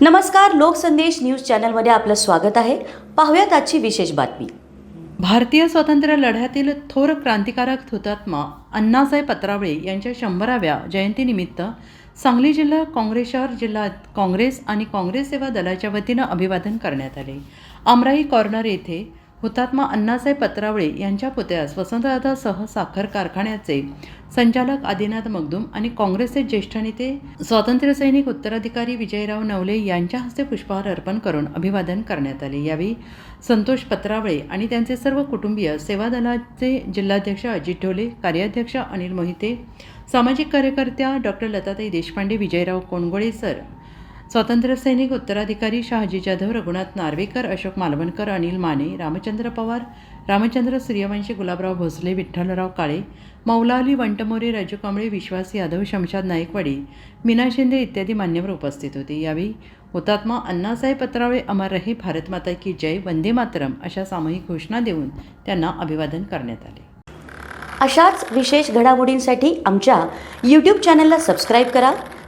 नमस्कार लोकसंदेश न्यूज चॅनलमध्ये आपलं स्वागत आहे. पाहूयात आजची विशेष बातमी. भारतीय स्वातंत्र्य लढ्यातील थोर क्रांतिकारक हुतात्मा अण्णासाहेब पत्रावळे यांच्या शंभराव्या जयंतीनिमित्त सांगली जिल्हा काँग्रेस शहर जिल्हा काँग्रेस आणि काँग्रेस सेवा दलाच्या वतीनं अभिवादन करण्यात आले. अमराई कॉर्नर येथे हुतात्मा अण्णासाहेब पत्रावळे यांच्या पुतळ्यास वसंतदादासह साखर कारखान्याचे संचालक आदिनाथ मगदुम आणि काँग्रेसचे ज्येष्ठ नेते स्वातंत्र्यसैनिक उत्तराधिकारी विजयराव नवले यांच्या हस्ते पुष्पहार अर्पण करून अभिवादन करण्यात आले. यावेळी संतोष पत्रावळे आणि त्यांचे सर्व कुटुंबीय सेवा दलाचे जिल्हाध्यक्ष अजित ढोले कार्याध्यक्ष अनिल मोहिते सामाजिक कार्यकर्त्या डॉक्टर लताताई देशपांडे विजयराव कोणगोळे सर स्वातंत्र्यसैनिक उत्तराधिकारी शहाजी जाधव रघुनाथ नार्वेकर अशोक मालवणकर अनिल माने रामचंद्र पवार रामचंद्र सूर्यवंशी गुलाबराव भोसले विठ्ठलराव काळे मौलाली वंटमोरे राजू कांबळे विश्वास यादव शमशाद नाईकवाडे मीना शिंदे इत्यादी मान्यवर उपस्थित होते. यावेळी हुतात्मा अण्णासाहेब पत्रावळे अमर रहे भारत माता की जय वंदे मातरम अशा सामूहिक घोषणा देऊन त्यांना अभिवादन करण्यात आले. अशाच विशेष घडामोडींसाठी आमच्या यूट्यूब चॅनलला सबस्क्राईब करा.